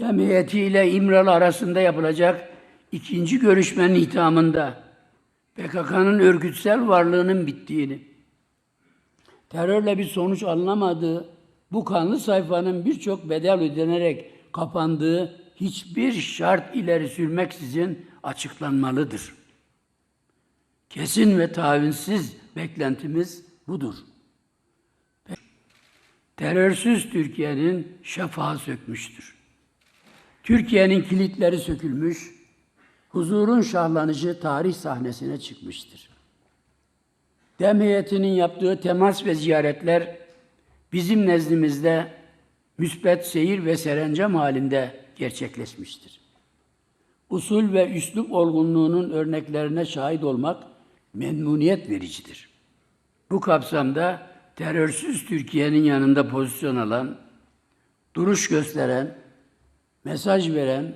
Dem heyetiyle İmralı arasında yapılacak ikinci görüşmenin hitamında PKK'nın örgütsel varlığının bittiğini, terörle bir sonuç alınamadığı, bu kanlı sayfanın birçok bedel ödenerek kapandığı hiçbir şart ileri sürmeksizin açıklanmalıdır. Kesin ve tavinsiz beklentimiz budur. Terörsüz Türkiye'nin şafağı sökmüştür. Türkiye'nin kilitleri sökülmüş, huzurun şahlanışı tarih sahnesine çıkmıştır. Dem heyetinin yaptığı temas ve ziyaretler bizim nezdimizde müsbet seyir ve serencam halinde gerçekleşmiştir. Usul ve üslup olgunluğunun örneklerine şahit olmak memnuniyet vericidir. Bu kapsamda terörsüz Türkiye'nin yanında pozisyon alan, duruş gösteren, mesaj veren,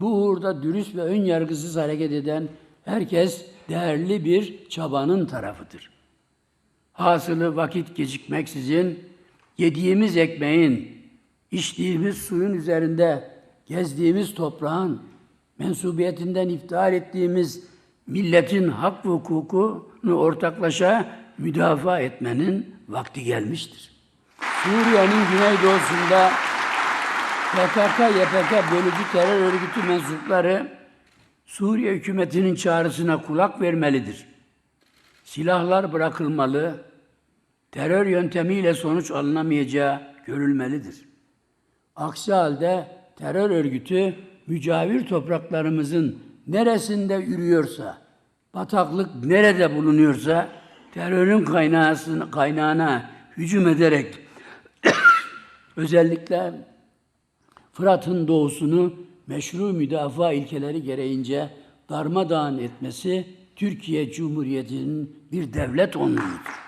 bu uğurda dürüst ve ön yargısız hareket eden herkes değerli bir çabanın tarafıdır. Hasılı vakit gecikmeksizin yediğimiz ekmeğin, içtiğimiz suyun üzerinde gezdiğimiz toprağın mensubiyetinden iftihar ettiğimiz milletin hak ve hukukunu ortaklaşa müdafaa etmenin vakti gelmiştir. Suriye'nin güneydoğusunda PKK, YPG bölücü terör örgütü mensupları Suriye hükümetinin çağrısına kulak vermelidir. Silahlar bırakılmalı, terör yöntemiyle sonuç alınamayacağı görülmelidir. Aksi halde terör örgütü mücavir topraklarımızın neresinde yürüyorsa, bataklık nerede bulunuyorsa terörün kaynağına hücum ederek özellikle Fırat'ın doğusunu meşru müdafaa ilkeleri gereğince darmadağın etmesi Türkiye Cumhuriyeti'nin bir devlet onluğudur.